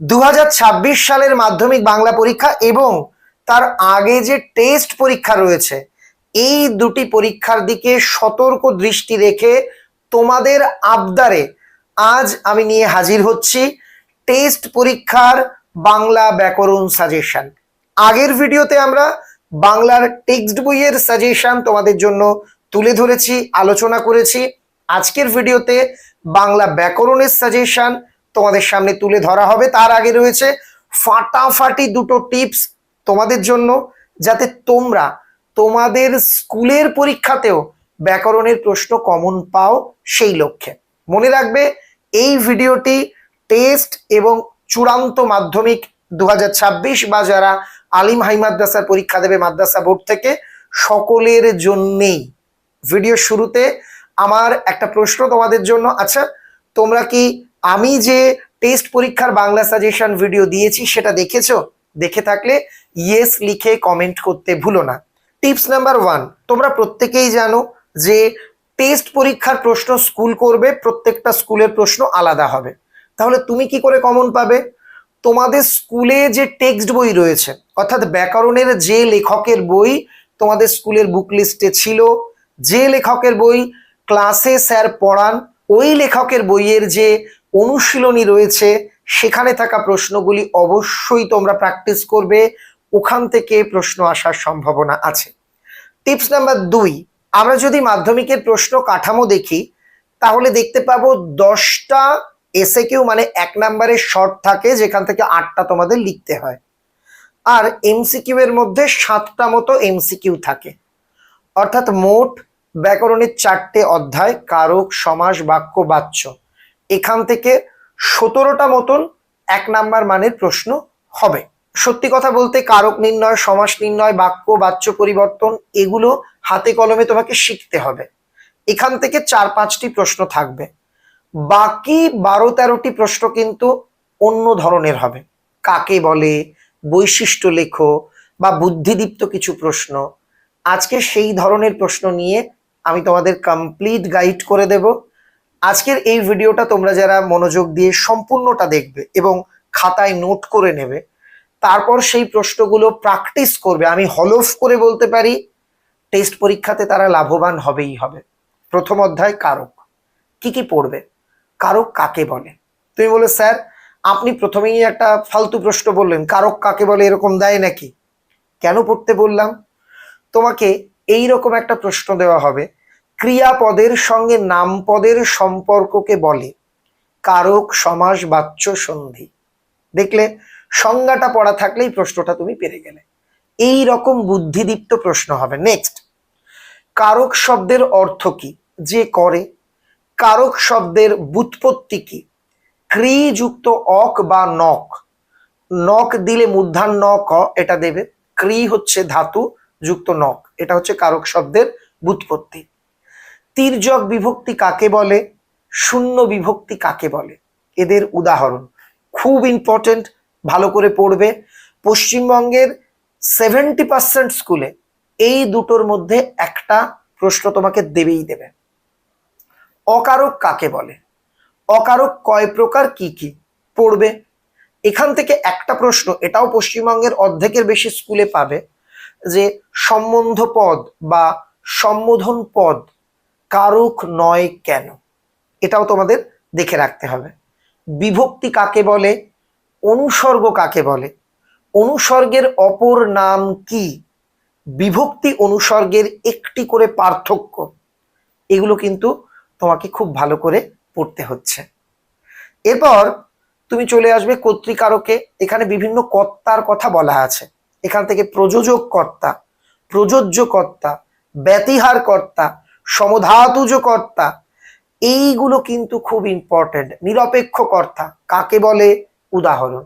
দু হাজার ছাব্বিশ সালের মাধ্যমিক বাংলা পরীক্ষা এবং তার আগে যে টেস্ট পরীক্ষা রয়েছে, এই দুটি পরীক্ষার দিকে সতর্ক দৃষ্টি রেখে তোমাদের আবদারে আজ আমি নিয়ে হাজির হচ্ছি টেস্ট পরীক্ষার বাংলা ব্যাকরণ সাজেশন আগের ভিডিওতে আমরা বাংলার টেক্সট বইয়ের সাজেশন তোমাদের জন্য তুলে ধরেছি, আলোচনা করেছি। আজকের ভিডিওতে বাংলা ব্যাকরণের সাজেশন তোমাদের সামনে তুলে ধরা হবে। তার আগে রয়েছে ফাটাফাটি দুটো টিপস তোমাদের জন্য, যাতে তোমরা তোমাদের স্কুলের পরীক্ষাতেও ব্যাকরণের প্রশ্ন কমন পাও সেই লক্ষ্যে। মনে রাখবে, এই ভিডিওটি টেস্ট এবং চূড়ান্ত মাধ্যমিক দু হাজার ছাব্বিশ বা যারা আলিম হাই মাদ্রাসার পরীক্ষা দেবে মাদ্রাসা বোর্ড থেকে, সকলের জন্যেই। ভিডিও শুরুতে আমার একটা প্রশ্ন তোমাদের জন্য আচ্ছা তোমরা কি আমি যে টেস্ট পরীক্ষার বাংলা সাজেশন ভিডিও দিয়েছি, সেটা দেখেছ? দেখে থাকলে ইয়েস লিখে কমেন্ট করতে ভুলো না। টিপস নাম্বার ওয়ান তোমরা প্রত্যেকেই জানো যে টেস্ট পরীক্ষার প্রশ্ন স্কুল করবে, প্রত্যেকটা স্কুলের প্রশ্ন আলাদা হবে। তাহলে তুমি কি করে কমন পাবে? তোমাদের স্কুলে যে টেক্সট বই রয়েছে, অর্থাৎ ব্যাকরণের যে লেখকের বই তোমাদের স্কুলের বুক লিস্টে ছিল, যে লেখকের বই ক্লাসে স্যার পড়ান, ওই লেখকের বইয়ের যে অনুশীলনী রয়েছে। সেখানে থাকা প্রশ্নগুলি অবশ্যই তোমরা প্র্যাকটিস করবে। ওখান থেকে প্রশ্ন আসার সম্ভাবনা আছে। টিপস নাম্বার দুই, আমরা যদি মাধ্যমিকের প্রশ্ন কাঠামো দেখি, তাহলে দেখতে পাবো দশটা এসে কিউ মানে এক নাম্বারের শর্ট থাকে, যেখান থেকে আটটা তোমাদের লিখতে হয়। আর এমসিকিউ এর মধ্যে সাতটা মতো এমসিকিউ থাকে। অর্থাৎ মোট ব্যাকরণের চারটে অধ্যায়, কারক, সমাস, বাক্য, বাচ্য। এখান থেকে সতেরোটা মতন এক নাম্বার মানের প্রশ্ন হবে। সত্যি কথা বলতে কারক নির্ণয়, সমাস নির্ণয়, বাক্য বাচ্য পরিবর্তন, এগুলো হাতে কলমে তোমাকে শিখতে হবে। এখান থেকে চার পাঁচটি প্রশ্ন থাকবে। বাকি বারো তেরোটি প্রশ্ন কিন্তু অন্য ধরনের হবে। কাকে বলে, বৈশিষ্ট্য লেখো বা বুদ্ধিদীপ্ত কিছু প্রশ্ন। আজকে সেই ধরনের প্রশ্ন নিয়ে আমি তোমাদের কমপ্লিট গাইড করে দেব। আজকের এই ভিডিওটা তোমরা যারা মনোযোগ দিয়ে সম্পূর্ণটা দেখবে এবং খাতায় নোট করে নেবে, তারপর সেই প্রশ্নগুলো প্র্যাকটিস করবে। আমি হলফ করে বলতে পারি টেস্ট পরীক্ষাতে তারা লাভবান হবেই হবে। প্রথম অধ্যায়, কারক। কি কি পড়বে? কারক কাকে বলে? তুমি বলে, স্যার, আপনি প্রথমেই একটা ফালতু প্রশ্ন বললেন, কারক কাকে বলে, এরকম দেয় নাকি? কেন পড়তে বললাম? তোমাকে এই রকম একটা প্রশ্ন দেওয়া হবে ক্রিয়াপদের সঙ্গে নামপদের সম্পর্ককে বলে কারক, সমাস, বাচ্য, সন্ধি। দেখলে সংজ্ঞাটা পড়া থাকলেই প্রশ্নটা তুমি পেরে গেলে। এই রকম বুদ্ধিদীপ্ত প্রশ্ন হবে। নেক্সট কারক শব্দের অর্থ কি? যে করে। কারক শব্দের বুৎপত্তি কি? ক্রি অক বা নক। নক দিলে মূর্ধান্য ক এটা দেবে। ক্রি হচ্ছে ধাতু, যুক্ত নক। এটা হচ্ছে কারক শব্দের বুৎপত্তি। তির্যক বিভক্তি কাকে বলে? শূন্য বিভক্তি কাকে বলে? এদের উদাহরণ। খুব ইম্পর্টেন্ট ভালো করে পড়বে। পশ্চিমবঙ্গের সেভেন্টি পার্সেন্ট স্কুলে এই দুটোর মধ্যে একটা প্রশ্ন তোমাকে দেবেই দেবে। অকারক কাকে বলে? অকারক কয় প্রকার, কি কি পড়বে? এখান থেকে একটা প্রশ্ন, এটাও পশ্চিমবঙ্গের অর্ধেকের বেশি স্কুলে পাবে, যে সম্বন্ধ পদ বা সম্বোধন পদ কারক নয় কেন? এটাও তোমাদের দেখে রাখতে হবে। বিভক্তি কাকে বলে? অনুসর্গ কাকে বলে? অনুসর্গের অপর নাম কি? বিভক্তি অনুসর্গের একটি করে পার্থক্য। এগুলো কিন্তু তোমাকে খুব ভালো করে পড়তে হচ্ছে। এরপর তুমি চলে আসবে কর্তৃকারকে। এখানে বিভিন্ন কর্তার কথা বলা আছে। এখান থেকে প্রযোজক কর্তা, প্রযোজ্য কর্তা ব্যতিহার কর্তা সমধাতুজ কর্তা এইগুলো কিন্তু খুব ইম্পর্টেন্ট নিরপেক্ষ কর্তা কাকে বলে? উদাহরণ।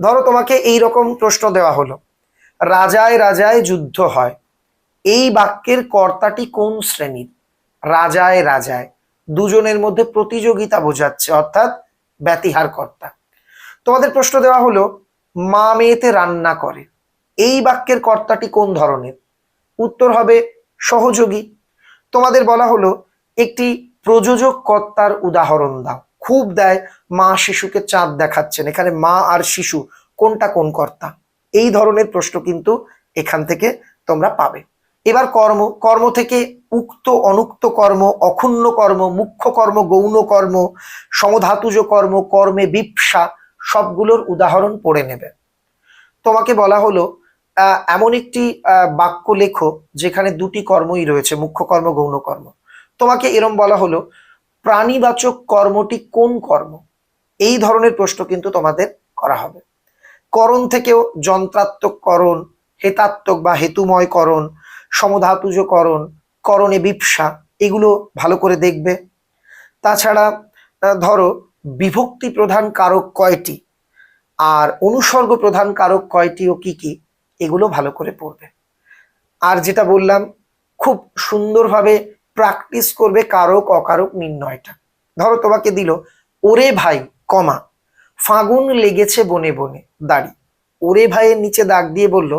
ধরো তোমাকে এই রকম প্রশ্ন দেওয়া হলো, রাজায় রাজায় যুদ্ধ হয়, এই বাক্যের কর্তাটি কোন শ্রেণির? রাজায় রাজায়, দুজনের মধ্যে প্রতিযোগিতা বোঝাচ্ছে, অর্থাৎ ব্যতিহার কর্তা তোমাদের প্রশ্ন দেওয়া হলো, মা মেয়েতে রান্না করে, এই বাক্যের কর্তাটি কোন ধরনের? উত্তর হবে, সহযোগী। তোমাদের বলা হলো, একটি প্রযোজক কর্তার উদাহরণ দাও। খুব দেয় মা শিশুকে চাঁদ দেখাচ্ছেন। এখানে মা আর শিশু, কোনটা কোন কর্তা? এই ধরনের প্রশ্ন কিন্তু এখান থেকে তোমরা পাবে। এবার কর্ম কর্ম থেকে উক্ত অনুক্ত কর্ম অক্ষুণ্ণ কর্ম, মুখ্য কর্ম, গৌণ কর্ম, সমধাতুজ কর্ম, কর্মে বিপসা, সবগুলোর উদাহরণ পড়ে নেবে। তোমাকে বলা হলো এমন একটি বাক্য লেখো যেখানে দুটি কর্মই রয়েছে, মুখ্য কর্ম, গৌণ কর্ম। তোমাকে এরম বলা হলো, প্রাণীবাচক কর্মটি কোন কর্ম? এই ধরনের প্রশ্ন কিন্তু তোমাদের করা হবে। করণ থেকেও যন্ত্রাত্মক করণ, হেতাত্মক বা হেতুময় করণ, সমধাতুজ করণ, করণে বিপসা এগুলো ভালো করে দেখবে। তাছাড়া ধরো, বিভক্তি প্রধান কারক কয়টি? আর অনুসর্গ প্রধান কারক কয়টি ও কি কি? এগুলো ভালো করে পড়বে। আর যেটা বললাম, খুব সুন্দরভাবে প্র্যাকটিস করবে কারক অকারক নির্ণয়টা। ধরো তোমাকে দিল, ওরে ভাই, কমা, ফাগুন লেগেছে বনে বনে, দাড়ি। ওরে ভাইয়ের নিচে দাগ দিয়ে বলল,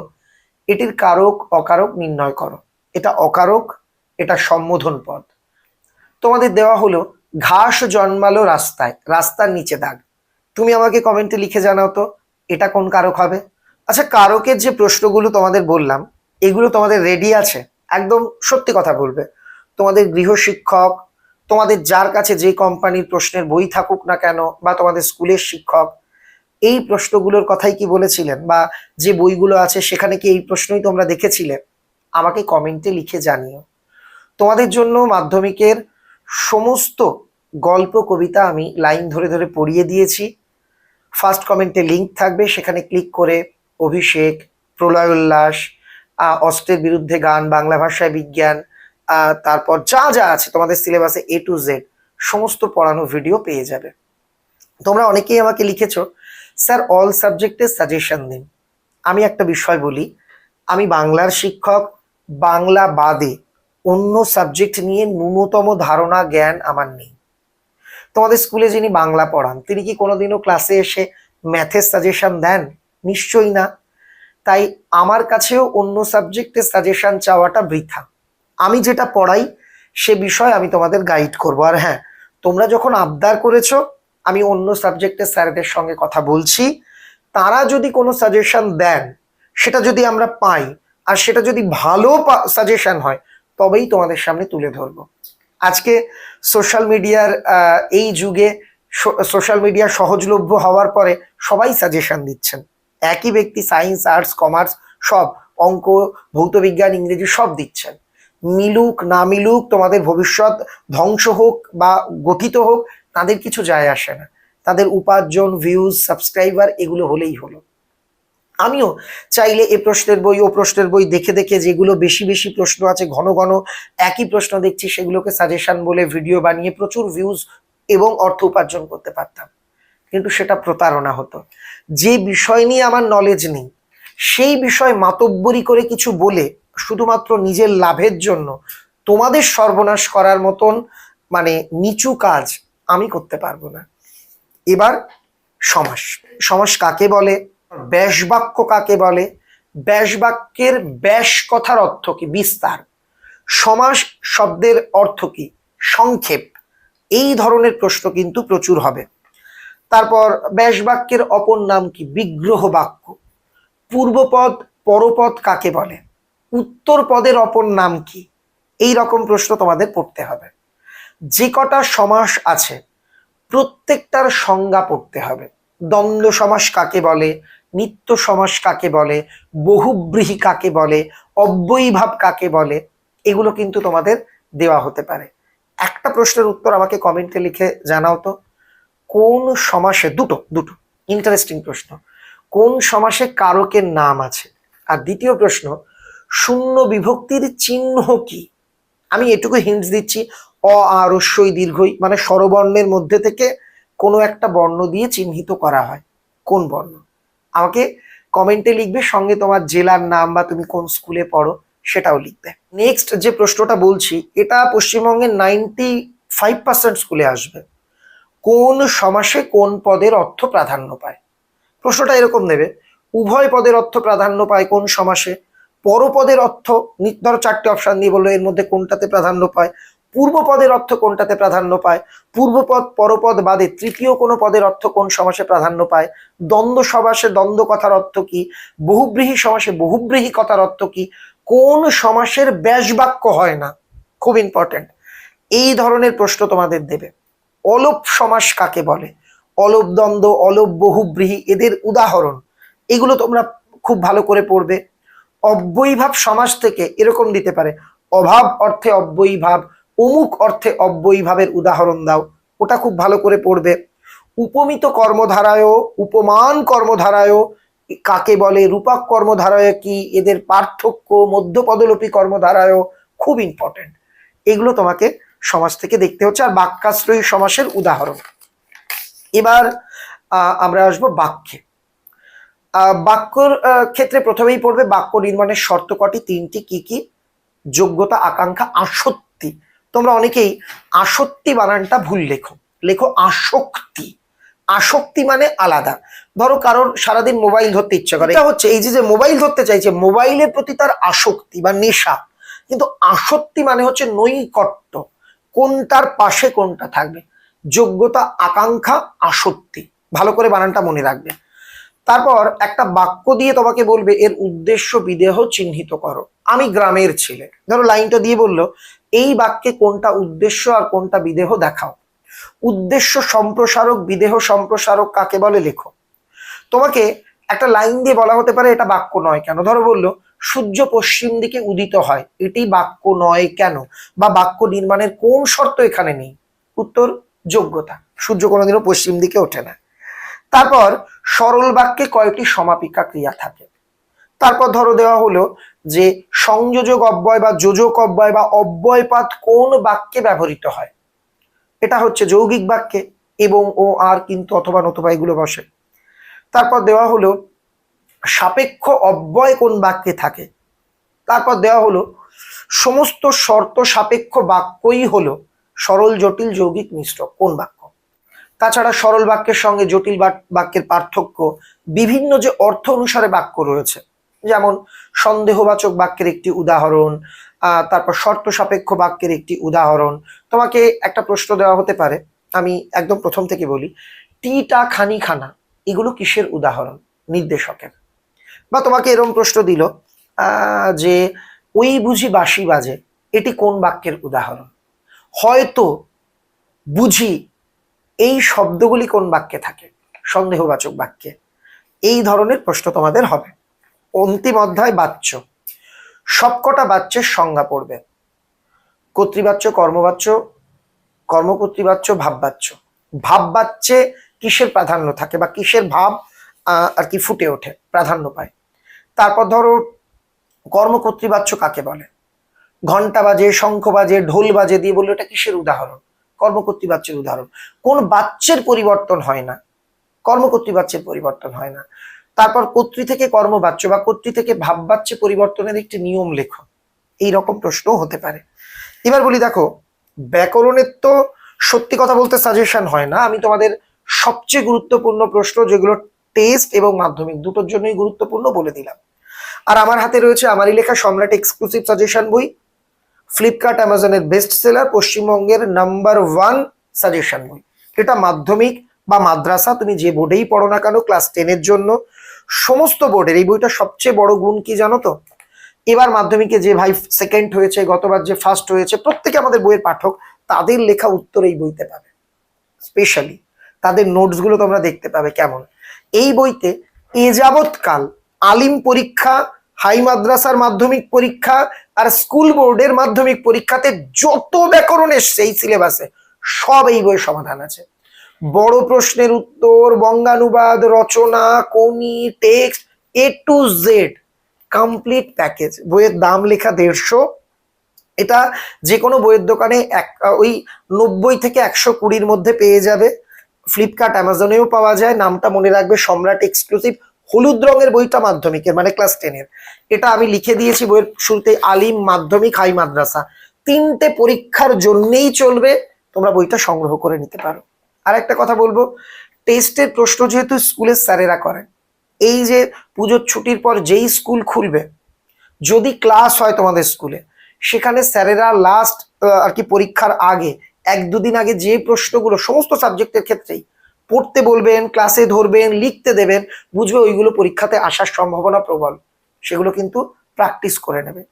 এটির কারক অকারক নির্ণয় করো। এটা অকারক, এটা সম্বোধন পদ। তোমাদের দেওয়া হলো, ঘাস জন্মালো রাস্তায়, রাস্তার নিচে দাগ। তুমি আমাকে কমেন্টে লিখে জানাও তো, এটা কোন কারক হবে? আচ্ছা কারকের যে প্রশ্নগুলো তোমাদের বললাম, এগুলো তোমাদের রেডি আছে? একদম সত্যি কথা বলবে। তোমাদের গৃহশিক্ষক, তোমাদের যার কাছে যে কোম্পানির প্রশ্নের বই থাকুক না কেন, বা তোমাদের স্কুলের শিক্ষক, এই প্রশ্নগুলোর কথাই কি বলেছিলেন? বা যে বইগুলো আছে, সেখানে কি এই প্রশ্নই তোমরা দেখেছিলে? আমাকে কমেন্টে লিখে জানিও। তোমাদের জন্য মাধ্যমিকের সমস্ত গল্প, কবিতা আমি লাইন ধরে ধরে পড়িয়ে দিয়েছি। ফার্স্ট কমেন্টে লিংক থাকবে, সেখানে ক্লিক করে অভিষেক, প্রলয় উল্লাস অস্ত্রের বিরুদ্ধে গান, বাংলা ভাষায় বিজ্ঞান তারপর যা যা আছে তোমাদের সিলেবাসে এ টু জেড সমস্ত পড়ানো ভিডিও পেয়ে যাবে। তোমরা অনেকেই আমাকে লিখেছ স্যার অল সাবজেক্টে সাজেশন দিন। আমি একটা বিষয় বলি, আমি বাংলার শিক্ষক, বাংলা বাদে অন্য সাবজেক্ট নিয়ে ন্যূনতম ধারণা, জ্ঞান আমার নেই। তোমাদের স্কুলে যিনি বাংলা পড়ান, তিনি কি কোনোদিনও ক্লাসে এসে ম্যাথের সাজেশন দেন? নিশ্চয়ই না। তাই আমার কাছেও অন্য সাবজেক্টের সাজেশন চাওয়াটা বৃথা। আমি যেটা পড়াই, সে বিষয়ে আমি তোমাদের গাইড করব। আর হ্যাঁ তোমরা যখন আবদার করেছ, আমি অন্য সাবজেক্টের স্যারদের সঙ্গে কথা বলছি, তারা যদি কোনো সাজেশন দেন, সেটা যদি আমরা পাই, আর সেটা যদি ভালো সাজেশন হয়, তবেই তোমাদের সামনে তুলে ধরবো। আজকে সোশ্যাল মিডিয়ার এই যুগে সোশ্যাল মিডিয়া সহজলভ্য হওয়ার পরে সবাই সাজেশন দিচ্ছেন। একই ব্যক্তি সায়েন্স আর্টস কমার্স সব অঙ্ক, ভৌতবিজ্ঞান, ইংরেজি সব দিচ্ছেন। মিলুক, না মিলুক, তোমাদের ভবিষ্যৎ ধ্বংস হোক বা গঠিত হোক, তাদের কিছু যায় আসে না। তাদের উপার্জন ভিউজ সাবস্ক্রাইবার এগুলো হলেই হলো। আমিও চাইলে এ প্রশ্নের বই, ও প্রশ্নের বই দেখে দেখে যেগুলো বেশি বেশি প্রশ্ন আছে, ঘন ঘন একই প্রশ্ন দেখছি, সেগুলোকে সাজেশন বলে ভিডিও বানিয়ে প্রচুর ভিউজ এবং অর্থ উপার্জন করতে পারতাম। কিন্তু সেটা প্রতারণা হতো। যে বিষয় নিয়ে আমার নলেজ নেই, সেই বিষয় মাতব্বরি করে কিছু বলে শুধুমাত্র নিজের লাভের জন্য তোমাদের সর্বনাশ করার মতন মানে নিচু কাজ আমি করতে পারব না। এবার সমাস সমাস কাকে বলে? ব্যাসবাক্য কাকে বলে? ব্যাসবাক্যের ব্যাস কথার অর্থ কি? বিস্তার। সমাস শব্দের অর্থ কি? সংক্ষেপ। এই ধরনের প্রশ্ন কিন্তু প্রচুর হবে। তারপর ব্যাস বাক্যের অপর নাম কি? বিগ্রহ বাক্য। পূর্বপদ, পরপদ কাকে বলে? উত্তর পদের অপর নাম কি? এই রকম প্রশ্ন তোমাদের পড়তে হবে। যে কটা সমাস আছে, প্রত্যেকটার সংজ্ঞা পড়তে হবে। দ্বন্দ্ব সমাস কাকে বলে? নিত্য সমাস কাকে বলে? বহুব্রীহি কাকে বলে? অব্যয়ীভাব কাকে বলে? এগুলো কিন্তু তোমাদের দেওয়া হতে পারে। একটা প্রশ্নের উত্তর আমাকে কমেন্টে লিখে জানাও তো। কোন সমাসে, দুটো দুটো ইন্টারেস্টিং প্রশ্ন। কোন সমাসে কারকের নাম আছে? আর দ্বিতীয় প্রশ্ন, শূন্য বিভক্তির চিহ্ন কি? আমি এটুকু হিন্টস দিচ্ছি, অ আর দীর্ঘই মানে স্বরবর্ণের মধ্যে থেকে কোনো একটা বর্ণ দিয়ে চিহ্নিত করা হয়। কোন বর্ণ? আমাকে কমেন্টে লিখবে, সঙ্গে তোমার জেলার নাম বা তুমি কোন স্কুলে পড়ো, সেটাও লিখবে। নেক্সট যে প্রশ্নটা বলছি, এটা পশ্চিমবঙ্গের নাইনটি ফাইভ পার্সেন্ট স্কুলে আসবে। কোন সমাসে কোন পদের অর্থ প্রাধান্য পায়? প্রশ্নটা এরকম নেবে, উভয় পদের অর্থ প্রাধান্য পায় কোন সমাসে? পরপদের অর্থ ধরো চারটে অপশন দিয়ে বলল, এর মধ্যে কোনটাতে প্রাধান্য পায়? পূর্বপদের অর্থ কোনটাতে প্রাধান্য পায়? পূর্বপদ পরপদ বাদে তৃতীয় কোনো পদের অর্থ কোন সমাসে প্রাধান্য পায়? দ্বন্দ্ব সমাসে দ্বন্দ্ব কথার অর্থ কি? বহুব্রীহী সমাসে বহুব্রীহী কথার অর্থ কি? কোন সমাসের ব্যাস বাক্য হয় না? খুব ইম্পর্টেন্ট এই ধরনের প্রশ্ন তোমাদের দেবে। অলোপ সমাস কাকে বলে? অলোপ দ্বন্দ্ব, অলোপ বহুব্রীহী, এদের উদাহরণ। এগুলো তোমরা খুব ভালো করে পড়বে। অব্যয়ীভাব সমাস থেকে এরকম দিতে পারে। অভাব অর্থে অব্যয়ীভাব, অমুক অর্থে অব্যয়ীভাবের উদাহরণ দাও। ওটা খুব ভালো করে পড়বে। উপমিত কর্মধারায়ও, উপমান কর্মধারায়ও, কাকে বলে? রূপক কর্মধারায় কি? এদের পার্থক্য, মধ্যপদলোপী কর্মধারায়ও খুব ইম্পর্টেন্ট এগুলো তোমাকে সমাজ থেকে দেখতে হচ্ছে, আর বাক্যাশ্রয়ী সমাসের উদাহরণ। এবার আমরা আসব বাক্যে। বাক্যর ক্ষেত্রে প্রথমেই পড়বে, বাক্য নির্মাণের শর্ত কটি? তিনটি, কি কি? যোগ্যতা, আকাঙ্ক্ষা, আসক্তি। তোমরা অনেকেই আসক্তি বানানটা ভুল লেখো। লেখো আসক্তি। আসক্তি মানে আলাদা। ধরো কারোর সারাদিন মোবাইল ধরতে ইচ্ছে করে। এটা হচ্ছে এই যে মোবাইল ধরতে চাইছে, মোবাইলের প্রতি তার আসক্তি বা নেশা। কিন্তু আসক্তি মানে হচ্ছে নৈকট্য। কোনটার পাশে কোনটা থাকবে? যোগ্যতা, আকাঙ্ক্ষা, আসক্তি। ভালো করে বানানটা মনে রাখবে। তারপর একটা বাক্য দিয়ে তোমাকে বলবে, এর উদ্দেশ্য বিদেহ চিহ্নিত করো। আমি গ্রামের ছেলে। ধরো লাইনটা দিয়ে বলল, এই বাক্যে কোনটা উদ্দেশ্য আর কোনটা বিদেহ দেখাও। উদ্দেশ্য সম্প্রসারক, বিদেহ সম্প্রসারক কাকে বলে? লেখো। তোমাকে একটা লাইন দিয়ে বলা হতে পারে, এটা বাক্য নয় কেন? ধরো বলল সূর্য পশ্চিম দিকে উদিত হয়। এটি বাক্য নয় কেন? বা বাক্য নির্মাণের কোন শর্ত এখানে নেই? উত্তর, যোগ্যতা। সূর্য কোনোদিনও পশ্চিম দিকে ওঠে না। তারপর সরল বাক্যে কয়েকটি সমাপিকা ক্রিয়া থাকে। তারপর ধরো দেওয়া হলো যে সংযোজক অব্যয় বা যোজক অব্যয় বা অব্যয়পাত কোন বাক্যে ব্যবহৃত হয়? এটা হচ্ছে যৌগিক বাক্যে এবং ও আর কিন্তু অথবা নতুবা এগুলো বসে। তারপর দেওয়া হলো সাপেক্ষ অব্যয় কোন বাক্যে থাকে? তারপর দেওয়া হলো, সমস্ত শর্ত সাপেক্ষ বাক্যই হলো সরল, জটিল, যৌগিক, মিশ্র, কোন বাক্য? তাছাড়া সরল বাক্যের সঙ্গে জটিল বাক- বাক্যের পার্থক্য বিভিন্ন যে অর্থ অনুসারে বাক্য রয়েছে। যেমন সন্দেহবাচক বাক্যের একটি উদাহরণ তারপর শর্ত সাপেক্ষ বাক্যের একটি উদাহরণ। তোমাকে একটা প্রশ্ন দেওয়া হতে পারে, আমি একদম প্রথম থেকে বলি, টিটা খানি খানা, এগুলো কিসের উদাহরণ? নির্দেশকের। বা তোমাকে এরকম প্রশ্ন দিল যে ওই বুঝি বাঁশি বাজে, এটি কোন বাক্যের উদাহরণ? হয়তো বুঝি এই শব্দগুলি কোন বাক্যে থাকে, সন্দেহবাচক বাক্যে। এই ধরনের প্রশ্ন তোমাদের হবে। অন্তিম অধ্যায় বাচ্য। সবকটা বাচ্চের সংজ্ঞা পড়বে। কর্তৃবাচ্য, কর্মবাচ্য, কর্মকর্তৃবাচ্য, ভাববাচ্য। ভাববাচ্যে কিসের প্রাধান্য থাকে বা কিসের ভাব আর কি ফুটে ওঠে, প্রাধান্য পায়। তারপর ধরো কর্মকর্তৃবাচ্য কাকে বলে? ঘণ্টা বাজে, শঙ্খ বাজে, ঢোল বাজে দিয়ে বলল এটা কিসের উদাহরণ? কর্মকর্তৃবাচ্যের উদাহরণ। কোন বাচ্যের পরিবর্তন হয় না। কর্মকর্তৃবাচ্যের পরিবর্তন হয় না। তারপর কর্তৃ থেকে কর্মবাচ্য বা কর্তৃ থেকে ভাববাচ্যে পরিবর্তনের একটি নিয়ম লেখো। এই রকম প্রশ্নও হতে পারে। এবার বলি দেখো, ব্যাকরণের তো সত্যি কথা বলতে সাজেশন হয় না। আমি তোমাদের সবচেয়ে গুরুত্বপূর্ণ প্রশ্ন যেগুলো টেস্ট এবং মাধ্যমিক দুটোর জন্যই গুরুত্বপূর্ণ বলে দিলাম। আর আমার হাতে রয়েছে আমারই লেখা সম্রাট এক্সক্লুসিভ সাজেশন বই ফ্লিপকার্ট অ্যামাজনের বেস্ট সেলার পশ্চিমবঙ্গের নাম্বার ওয়ান সাজেশন বই। এটা মাধ্যমিক বা মাদ্রাসা, তুমি যে বোর্ডেই পড়ো না কেন ক্লাস টেনের জন্য, সমস্ত বোর্ডের এই বইটা সবচেয়ে বড় গুণ কি জানো তো? এবার মাধ্যমিকে যে ভাই সেকেন্ড হয়েছে, গতবার যে ফার্স্ট হয়েছে, প্রত্যেকে আমাদের বইয়ের পাঠক, তাদের লেখা উত্তর এই বইতে পাবে। স্পেশালি তাদের নোটসগুলো তোমরা দেখতে পাবে কেমন। এই বইতে এ যাবৎকাল আলিম পরীক্ষা, হাই মাদ্রাসার মাধ্যমিক পরীক্ষা আর স্কুল বোর্ডের মাধ্যমিক পরীক্ষাতে যত ব্যাকরণ এসছে, এই সিলেবাসে সব এই বইয়ের সমাধান আছে। বড় প্রশ্নের উত্তর, বঙ্গানুবাদ, রচনা কোনি text, A to Z, complete package. বইয়ের দাম লেখা দেড়শো। এটা যে কোনো বইয়ের দোকানে এক, ওই নব্বই থেকে একশো কুড়ির মধ্যে পেয়ে যাবে। ফ্লিপকার্ট অ্যামাজনেও পাওয়া যায়। নামটা মনে রাখবে সম্রাট এক্সক্লুসিভ হলুদ রঙের বইটা মাধ্যমিকের মানে ক্লাস টেনের। এটা আমি লিখে দিয়েছি বইয়ের শুরুতে, আলিম মাধ্যমিক, হাই মাদ্রাসা। তিনটে পরীক্ষার জন্যেই চলবে, তোমরা বইটা সংগ্রহ করে নিতে পারো। আর একটা কথা বলব, টেস্টের প্রশ্ন যেহেতু স্কুলের স্যারেরা করেন, এই যে পুজোর ছুটির পর যেই স্কুল খুলবে, যদি ক্লাস হয় তোমাদের স্কুলে, সেখানে স্যারেরা লাস্ট আর কি পরীক্ষার আগে এক দুদিন আগে যে প্রশ্নগুলো সমস্ত সাবজেক্টের ক্ষেত্রেই পড়তে বলবেন, ক্লাসে ধরবেন, লিখতে দেবেন, বুঝবে ওইগুলো পরীক্ষাতে আসার সম্ভাবনা প্রবল। সেগুলো কিন্তু প্র্যাকটিস করে নেবে।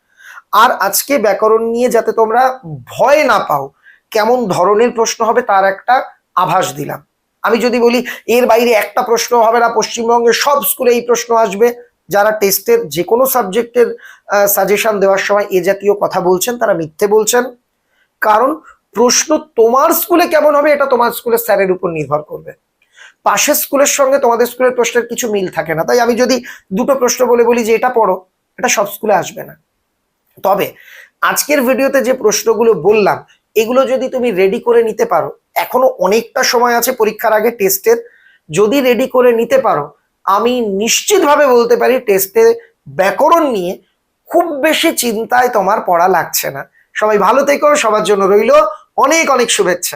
আর আজকে ব্যাকরণ নিয়ে যাতে তোমরা ভয় না পাও, কেমন ধরনের প্রশ্ন হবে তার একটা আভাস দিলাম। আমি যদি বলি, এর বাইরে একটা প্রশ্ন হবে না, পশ্চিমবঙ্গের সব স্কুলে এই প্রশ্ন আসবে। যারা টেস্টের যে কোনো সাবজেক্টের সাজেশন দেওয়ার সময় এ জাতীয় কথা বলছেন, তারা মিথ্যে বলছেন। কারণ প্রশ্ন তোমার স্কুলে কেমন হবে এটা তোমার স্কুলের স্যারের উপর নির্ভর করবে। পাশের স্কুলের সঙ্গে তোমাদের স্কুলের প্রশ্নের কিছু মিল থাকে না। তাই আমি যদি দুটো প্রশ্ন বলে বলি যে এটা পড়ো, এটা সব স্কুলে আসবে না। তবে আজকের ভিডিওতে যে প্রশ্নগুলো বললাম, এগুলো যদি তুমি রেডি করে নিতে পারো, এখনও অনেকটা সময় আছে পরীক্ষার আগে টেস্টের, যদি রেডি করে নিতে পারো, আমি নিশ্চিতভাবে বলতে পারি টেস্টে ব্যাকরণ নিয়ে খুব বেশি চিন্তায় তোমার পড়া লাগছে না। সবাই ভালো থেকো সবার জন্য রইল অনেক অনেক শুভেচ্ছা।